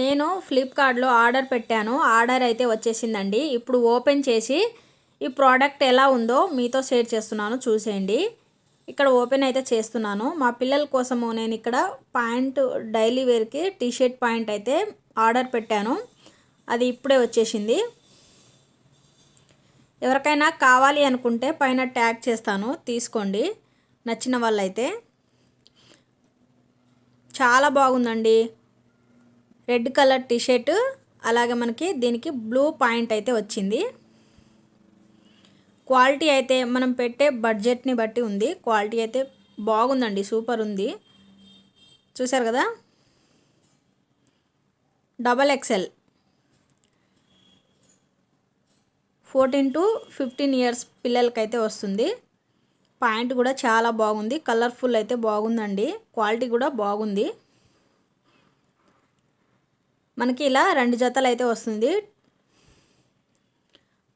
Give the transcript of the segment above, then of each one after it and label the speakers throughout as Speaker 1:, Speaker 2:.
Speaker 1: నేను ఫ్లిప్కార్ట్లో ఆర్డర్ పెట్టాను. ఆర్డర్ అయితే వచ్చేసిందండి. ఇప్పుడు ఓపెన్ చేసి ఈ ప్రోడక్ట్ ఎలా ఉందో మీతో షేర్ చేస్తున్నాను. చూసేయండి. ఇక్కడ ఓపెన్ అయితే చేస్తున్నాను. మా పిల్లల కోసము నేను ఇక్కడ ప్యాంట్ డైలీ వేర్కి టీషర్ట్ పాయింట్ అయితే ఆర్డర్ పెట్టాను. అది ఇప్పుడే వచ్చేసింది. ఎవరికైనా కావాలి అనుకుంటే పైన ట్యాగ్ చేస్తాను. తీసుకోండి. నచ్చిన వాళ్ళైతే. చాలా బాగుందండి. రెడ్ కలర్ టీషర్ట్ అలాగే మనకి దీనికి బ్లూ పాయింట్ అయితే వచ్చింది. క్వాలిటీ అయితే మనం పెట్టే బడ్జెట్ని బట్టి ఉంది. క్వాలిటీ అయితే బాగుందండి సూపర్ ఉంది. చూసారు కదా? Double XL fourteen to fifteen years పిల్లలకైతే వస్తుంది. పాయింట్ కూడా చాలా బాగుంది కలర్ఫుల్ అయితే బాగుందండి. క్వాలిటీ కూడా బాగుంది. మనకి ఇలా రెండు జతలు అయితే వస్తుంది.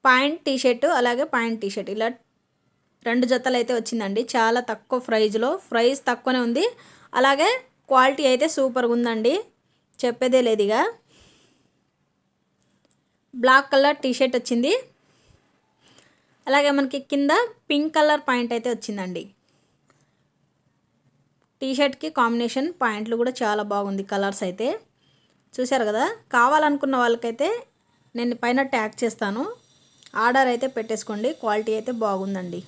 Speaker 1: పాయింట్ టీషర్ట్ అలాగే పాయింట్ టీషర్ట్ ఇలా రెండు జతలు అయితే వచ్చిందండి. చాలా తక్కువ ప్రైజ్లో ప్రైస్ తక్కువనే ఉంది. అలాగే క్వాలిటీ అయితే సూపర్గా ఉందండి. చెప్పేదే లేదు ఇక. బ్లాక్ కలర్ టీషర్ట్ వచ్చింది. అలాగే మనకి కింద పింక్ కలర్ పాయింట్ అయితే వచ్చిందండి. టీషర్ట్కి కాంబినేషన్ పాయింట్లు కూడా చాలా బాగుంది కలర్స్ అయితే. చూశారు కదా? కావాలనుకున్న వాళ్ళకైతే నేను పైన ట్యాగ్ చేస్తాను. ఆర్డర్ అయితే పెట్టేసుకోండి. క్వాలిటీ అయితే బాగుందండి.